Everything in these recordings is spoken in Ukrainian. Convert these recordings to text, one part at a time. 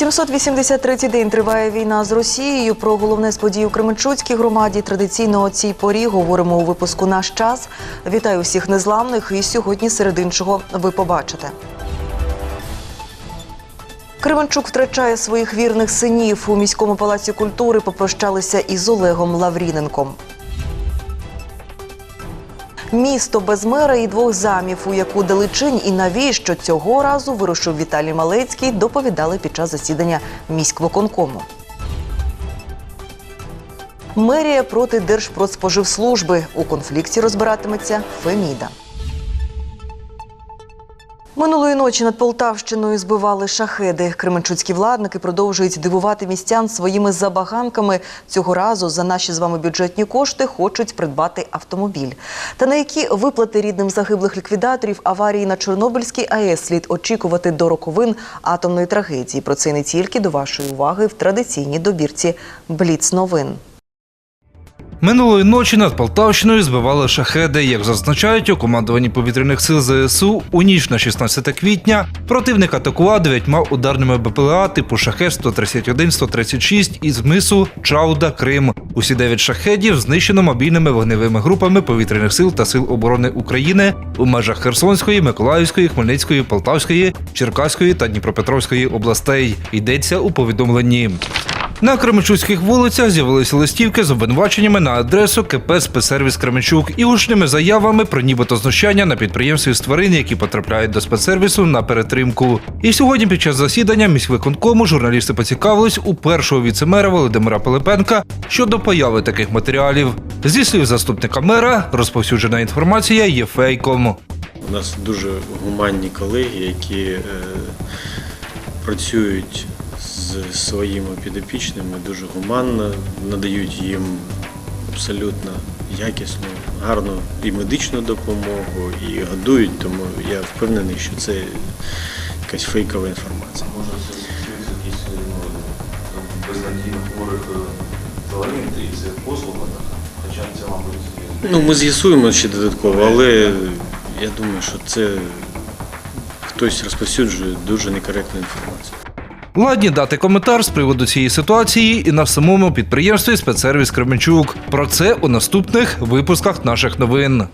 783-й день триває війна з Росією. Про головне з у Кременчуцькій громаді традиційно о цій порі говоримо у випуску Наш час. Вітаю всіх незламних. І сьогодні серед іншого ви побачите. Кременчук втрачає своїх вірних синів. У міському палаці культури попрощалися із Олегом Лавріненком. Місто без мера і двох замів, у яку Далечинь і навіщо цього разу вирушив Віталій Малецький, доповідали під час засідання міськвоконкому. Мерія проти Держпродспоживслужби. У конфлікті розбиратиметься Феміда. Минулої ночі над Полтавщиною збивали шахеди. Кременчуцькі владники продовжують дивувати містян своїми забаганками. Цього разу за наші з вами бюджетні кошти хочуть придбати автомобіль. Та на які виплати рідним загиблих ліквідаторів аварії на Чорнобильській АЕС слід очікувати до роковин атомної трагедії. Про це не тільки до вашої уваги в традиційній добірці Бліц новин. Минулої ночі над Полтавщиною збивали шахеди. Як зазначають у командуванні повітряних сил ЗСУ, у ніч на 16 квітня противник атакував дев'ятьма ударними БПЛА типу шахет 131-136 із мису Чауда Крим. Усі дев'ять шахедів знищено мобільними вогневими групами повітряних сил та сил оборони України у межах Херсонської, Миколаївської, Хмельницької, Полтавської, Черкаської та Дніпропетровської областей. Йдеться у повідомленні. На Кременчуцьких вулицях з'явилися листівки з обвинуваченнями на адресу КП «Спецсервіс Кременчук і гучними заявами про нібито знущання на підприємстві з тварин, які потрапляють до спецсервісу на перетримку. І сьогодні під час засідання міськвиконкому журналісти поцікавились у першого віцемера Володимира Пилипенка щодо появи таких матеріалів. Зі слів заступника мера, розповсюджена інформація є фейком. У нас дуже гуманні колеги, які е, працюють з своїми підопічними дуже гуманно, надають їм абсолютно якісну, гарну і медичну допомогу, і годують, тому я впевнений, що це якась фейкова інформація. Може це якісь ну, безнадійно хворих тварин, і це послуга така. Хоча це, мабуть. Ну, ми з'ясуємо ще додатково, але я думаю, що це хтось розповсюджує дуже некоректну інформацію. Ладні дати коментар з приводу цієї ситуації і на самому підприємстві спецсервіс Кременчук. Про це у наступних випусках наших новин.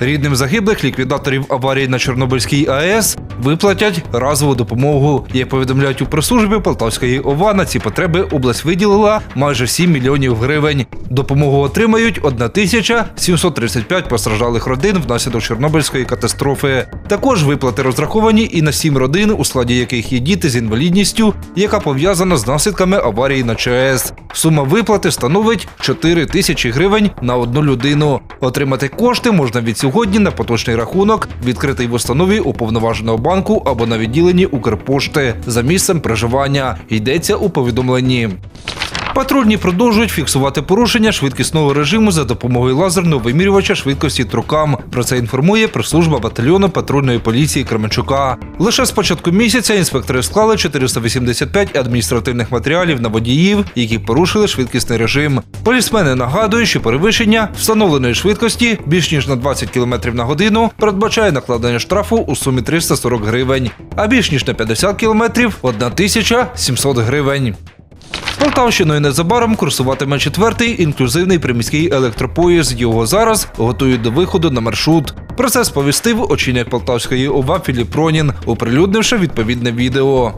Рідним загиблих ліквідаторів аварії на Чорнобильській АЕС виплатять разову допомогу. Як повідомляють у прес-службі Полтавської ОВА, на ці потреби область виділила майже 7 мільйонів гривень. Допомогу отримають 1735 постраждалих родин внаслідок Чорнобильської катастрофи. Також виплати розраховані і на 7 родин, у складі яких є діти з інвалідністю, яка пов'язана з наслідками аварії на ЧАЕС. Сума виплати становить 4 тисячі гривень на одну людину. Отримати кошти можна від сьогодні на поточний рахунок, відкритий в установі уповноваженого банку або на відділенні Укрпошти за місцем проживання. Йдеться у повідомленні. Патрульні продовжують фіксувати порушення швидкісного режиму за допомогою лазерного вимірювача швидкості трукам. Про це інформує прес-служба батальйону патрульної поліції Кременчука. Лише з початку місяця інспектори склали 485 адміністративних матеріалів на водіїв, які порушили швидкісний режим. Полісмени нагадують, що перевищення встановленої швидкості більш ніж на 20 км на годину передбачає накладення штрафу у сумі 340 гривень, а більш ніж на 50 км – 1700 гривень. Полтавщиною незабаром курсуватиме четвертий інклюзивний приміський електропоїзд. Його зараз готують до виходу на маршрут. Про це сповістив очільник Полтавської ОВА Філіп Пронін, оприлюднивши відповідне відео.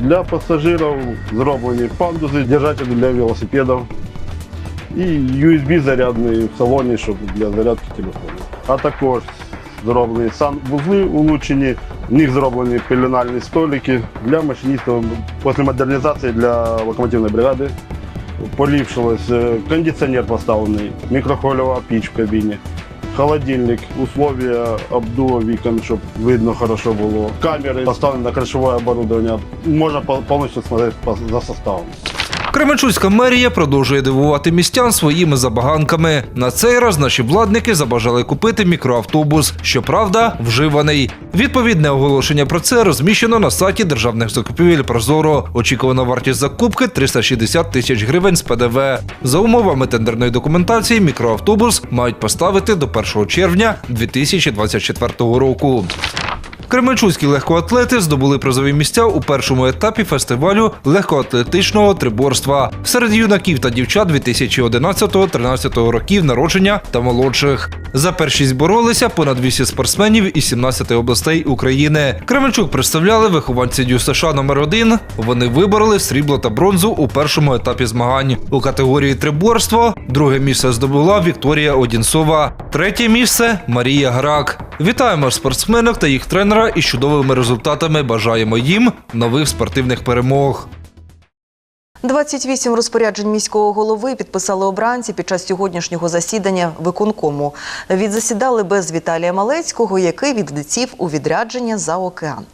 Для пасажирів зроблені пандуси, держателі для велосипедів і USB зарядний в салоні, щоб для зарядки телефону. А також зроблені санвузли улучшені, в них зроблені пеленальні столики для машиністів після модернізації для локомотивної бригади. Поліпшилось, е, кондиціонер поставлений, мікрохвильова піч в кабіні. Холодильник, условия обдува вікон, щоб видно хорошо було. Камери поставлені на кришове оборудовання. Можна повністю смотрети по- за составом. Кременчуцька мерія продовжує дивувати містян своїми забаганками. На цей раз наші владники забажали купити мікроавтобус, щоправда, вживаний. Відповідне оголошення про це розміщено на сайті державних закупівель Прозоро. Очікувана вартість закупки 360 тисяч гривень з ПДВ. За умовами тендерної документації, мікроавтобус мають поставити до 1 червня 2024 року. Кременчуцькі легкоатлети здобули призові місця у першому етапі фестивалю легкоатлетичного триборства серед юнаків та дівчат 2011-13 років народження та молодших. За першість боролися понад 200 спортсменів із 17 областей України. Кременчук представляли вихованці Дю США номер 1 Вони вибороли срібло та бронзу у першому етапі змагань. У категорії триборство друге місце здобула Вікторія Одінцова, третє місце Марія Грак. Вітаємо спортсменок та їх тренера із чудовими результатами. Бажаємо їм нових спортивних перемог. 28 розпоряджень міського голови підписали обранці під час сьогоднішнього засідання виконкому. Відзасідали без Віталія Малецького, який відлетів у відрядження за океан.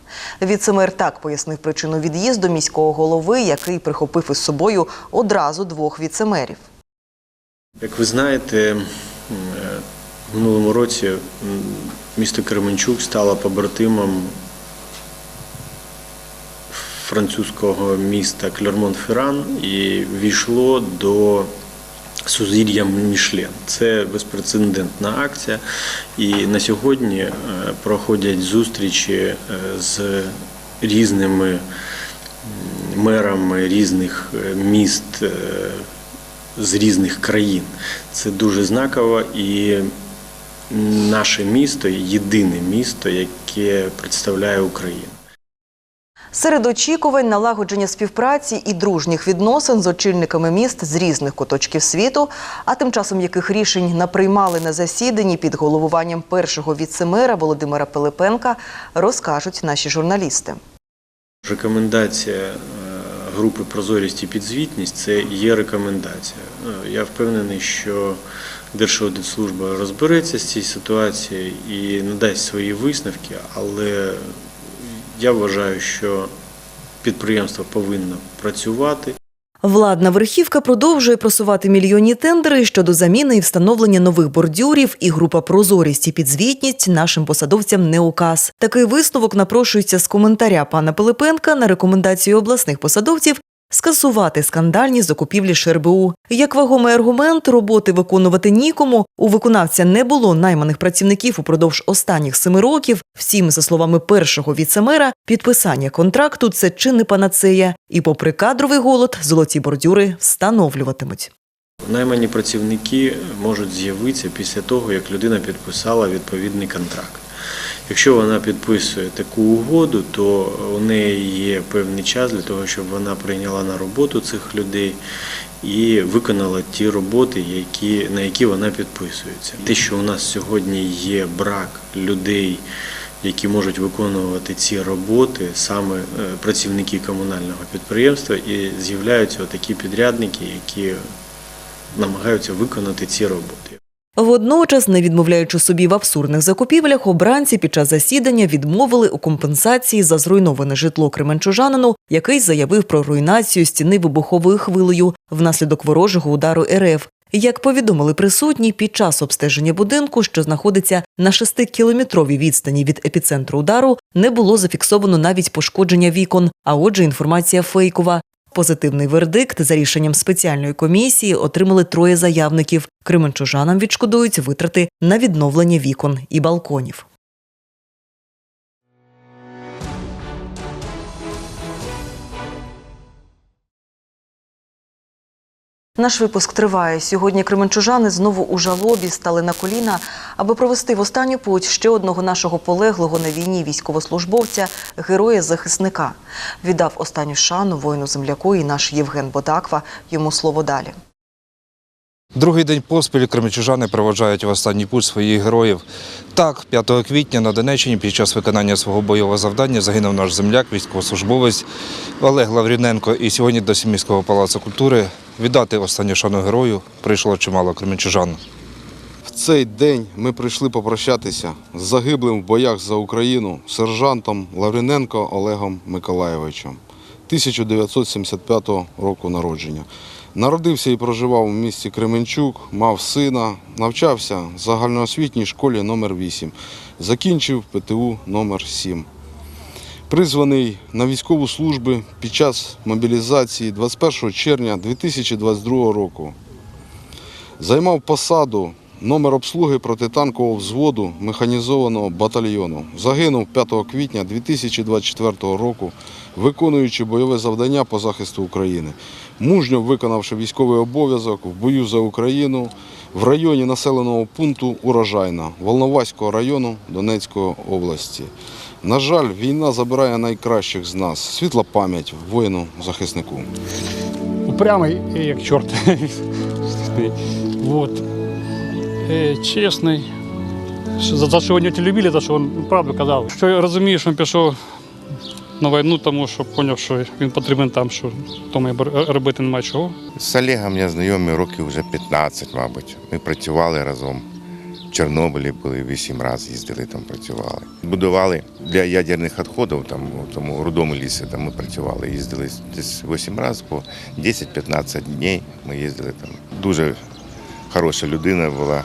Віцемер так пояснив причину від'їзду міського голови, який прихопив із собою одразу двох віцемерів. Як ви знаєте, е, в минулому році місто Кременчук стало побратимом французького міста Клермон-Ферран і війшло до сузір'я Мішлен. Це безпрецедентна акція. І на сьогодні е, проходять зустрічі е, з різними мерами різних е, міст. з різних країн. Це дуже знаково і наше місто єдине місто, яке представляє Україну. Серед очікувань налагодження співпраці і дружніх відносин з очільниками міст з різних куточків світу, а тим часом яких рішень наприймали на засіданні під головуванням першого віцемера Володимира Пилипенка, розкажуть наші журналісти. Рекомендація е, групи прозорість і підзвітність це є рекомендація. Е, Я впевнений, що Держаудитслужба розбереться з цією ситуацією і надасть свої висновки, але я вважаю, що підприємство повинно працювати. Владна верхівка продовжує просувати мільйонні тендери щодо заміни і встановлення нових бордюрів, і група прозорість і підзвітність нашим посадовцям не указ. Такий висновок напрошується з коментаря пана Пилипенка на рекомендацію обласних посадовців скасувати скандальні закупівлі ШРБУ. Як вагомий аргумент, роботи виконувати нікому. У виконавця не було найманих працівників упродовж останніх семи років. Втім, за словами першого віцемера, підписання контракту це чи не панацея. І попри кадровий голод, золоті бордюри встановлюватимуть. Наймані працівники можуть з'явитися після того, як людина підписала відповідний контракт. Якщо вона підписує таку угоду, то у неї є певний час для того, щоб вона прийняла на роботу цих людей і виконала ті роботи, які, на які вона підписується. Те, що у нас сьогодні є брак людей, які можуть виконувати ці роботи, саме е, працівники комунального підприємства, і з'являються такі підрядники, які намагаються виконати ці роботи. Водночас, не відмовляючи собі в абсурдних закупівлях, обранці під час засідання відмовили у компенсації за зруйноване житло кременчужанину, який заявив про руйнацію стіни вибуховою хвилею внаслідок ворожого удару РФ. Як повідомили присутні, під час обстеження будинку, що знаходиться на 6-кілометровій відстані від епіцентру удару, не було зафіксовано навіть пошкодження вікон, а отже, інформація фейкова. Позитивний вердикт за рішенням спеціальної комісії отримали троє заявників. Кременчужанам відшкодують витрати на відновлення вікон і балконів. Наш випуск триває. Сьогодні кременчужани знову у жалобі стали на коліна, аби провести в останню путь ще одного нашого полеглого на війні військовослужбовця, героя-захисника. Віддав останню шану воїну земляку і наш Євген Бодаква. Йому слово далі. Другий день поспіль кремчужани проводжають в останній путь своїх героїв. Так, 5 квітня на Донеччині під час виконання свого бойового завдання загинув наш земляк, військовослужбовець Олег Лавріненко. І сьогодні до Сімейського палацу культури віддати останню шану герою прийшло чимало кремчужан. В цей день ми прийшли попрощатися з загиблим в боях за Україну сержантом Лавриненко Олегом Миколаєвичем 1975 року народження. Народився і проживав у місті Кременчук, мав сина, навчався в загальноосвітній школі номер 8 закінчив ПТУ номер 7 Призваний на військову службу під час мобілізації 21 червня 2022 року. Займав посаду номер обслуги протитанкового взводу механізованого батальйону. Загинув 5 квітня 2024 року, виконуючи бойове завдання по захисту України, мужньо виконавши військовий обов'язок в бою за Україну в районі населеного пункту Урожайна Волноваського району Донецької області. На жаль, війна забирає найкращих з нас. Світла пам'ять воїну-захиснику. упрямий, е, як чорт. вот. Е, Чесний. За, що не любили, за що він правду казав. Що я розумію, що він пішов на війну, тому що зрозумів, що він потрібен там, що тому робити немає чого. З Олегом я знайомі років вже 15, мабуть. Ми працювали разом. В Чорнобилі були вісім разів їздили там, працювали. Будували для ядерних відходів, там у тому рудому лісі, там ми працювали. Їздили десь 8 разів по 10-15 днів. Ми їздили там. Дуже хороша людина була,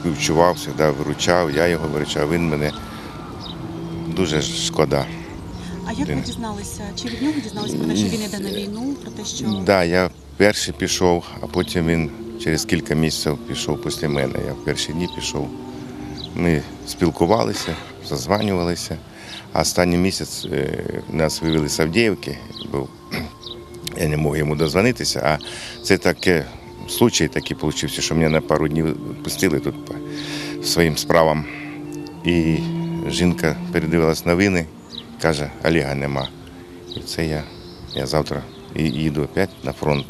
співчував, завжди виручав, я його виручав, він мене дуже шкода. А як ви дізналися? Чи від нього дізналися про те, що він йде на війну, про те, що Да, я перший пішов, а потім він через кілька місяців пішов після мене. Я в перші дні пішов. Ми спілкувалися, зазванювалися. А останній місяць е, нас вивели з Авдіївки. Був. Я не мог йому дозвонитися, а це таке случай такий вийшов, що мене на пару днів пустили тут по своїм справам. І жінка передивилась новини, каже, Олега нема. І це я. Я завтра їду опять на фронт.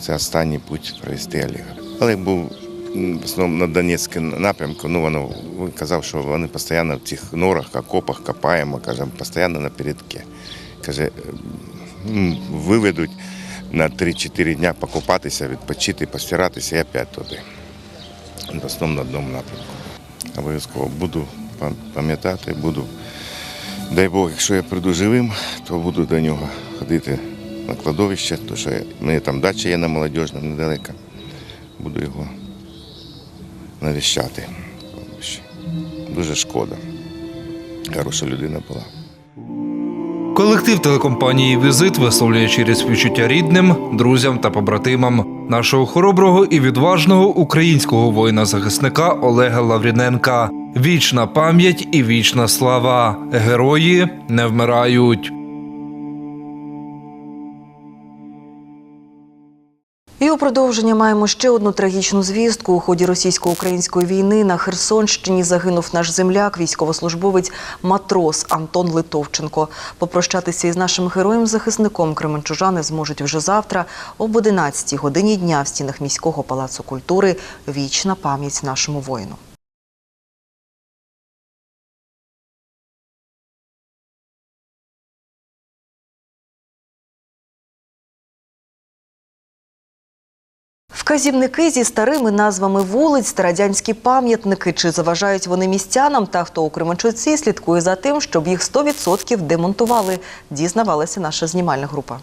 Це останній путь провести Олега. Олег був в основному на Донецькому напрямку. Ну, воно він казав, що вони постійно в цих норах, окопах копаємо, каже, постійно на передке. Каже, виведуть на 3-4 дня покупатися, відпочити, постиратися і опять туди. В основному на одному напрямку. Обов'язково буду пам'ятати, буду Дай Бог, якщо я прийду живим, то буду до нього ходити на кладовище, тому що мене там дача є на молодіжному недалеко. Буду його навіщати. Дуже шкода. Хороша людина була. Колектив телекомпанії Візит висловлює через співчуття рідним, друзям та побратимам нашого хороброго і відважного українського воїна-захисника Олега Лавріненка. Вічна пам'ять і вічна слава. Герої не вмирають. І у продовження маємо ще одну трагічну звістку. У ході російсько-української війни на Херсонщині загинув наш земляк, військовослужбовець матрос Антон Литовченко. Попрощатися із нашим героєм-захисником кременчужани зможуть вже завтра об 11 годині дня в стінах міського палацу культури. Вічна пам'ять нашому воїну. Вказівники зі старими назвами вулиць та радянські пам'ятники. Чи заважають вони містянам? Та хто у Кременчуці слідкує за тим, щоб їх 100% демонтували, дізнавалася наша знімальна група.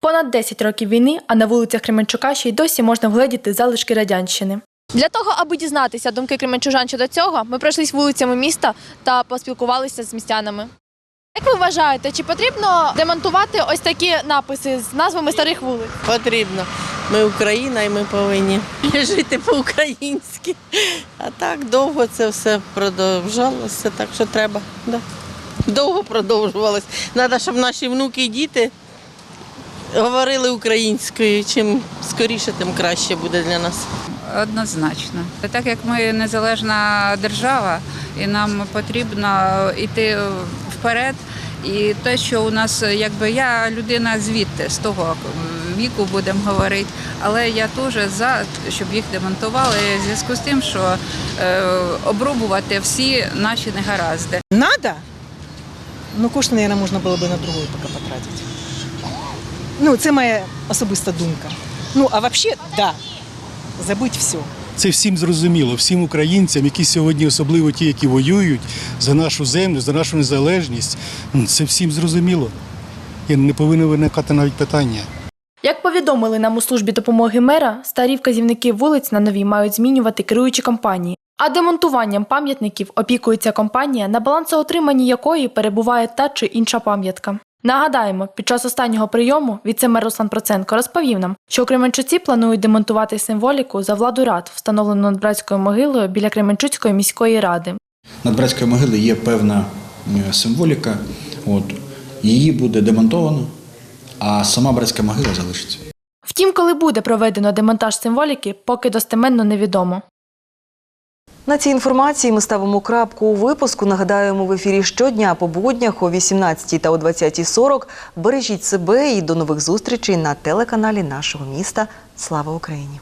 Понад 10 років війни, а на вулицях Кременчука ще й досі можна вгледіти залишки радянщини. Для того, аби дізнатися думки кременчужан щодо цього, ми пройшлись вулицями міста та поспілкувалися з містянами. Як ви вважаєте, чи потрібно демонтувати ось такі написи з назвами старих вулиць? Потрібно. Ми Україна і ми повинні жити по-українськи. А так довго це все продовжалося, так що треба. Да. Довго продовжувалось. Треба, щоб наші внуки і діти говорили українською. Чим скоріше, тим краще буде для нас. Однозначно. Так як ми незалежна держава, і нам потрібно йти вперед. І те, що у нас, якби я людина звідти, з того віку будемо говорити, але я теж за, щоб їх демонтували в зв'язку з тим, що е, обрубувати всі наші негаразди. Надо? Ну, кошти, мабуть, можна було б на другу поки потратити. Ну, це моя особиста думка. Ну, а взагалі, так. Да. Забудь все. Це всім зрозуміло, всім українцям, які сьогодні, особливо ті, які воюють за нашу землю, за нашу незалежність. ну, Це всім зрозуміло. І не повинно виникати навіть питання. Як повідомили нам у службі допомоги мера, старі вказівники вулиць на нові мають змінювати керуючі компанії. А демонтуванням пам'ятників опікується компанія, на балансоутриманні якої перебуває та чи інша пам'ятка. Нагадаємо, під час останнього прийому віце-мер Руслан Проценко розповів нам, що Кременчуці планують демонтувати символіку за владу рад, встановлену над братською могилою біля Кременчуцької міської ради. Над братською могилою є певна е, символіка. От, її буде демонтовано, а сама братська могила залишиться. Втім, коли буде проведено демонтаж символіки, поки достеменно невідомо. На цій інформації ми ставимо крапку у випуску. Нагадаємо, в ефірі щодня по буднях о 18 та о 20.40. Бережіть себе і до нових зустрічей на телеканалі нашого міста. Слава Україні!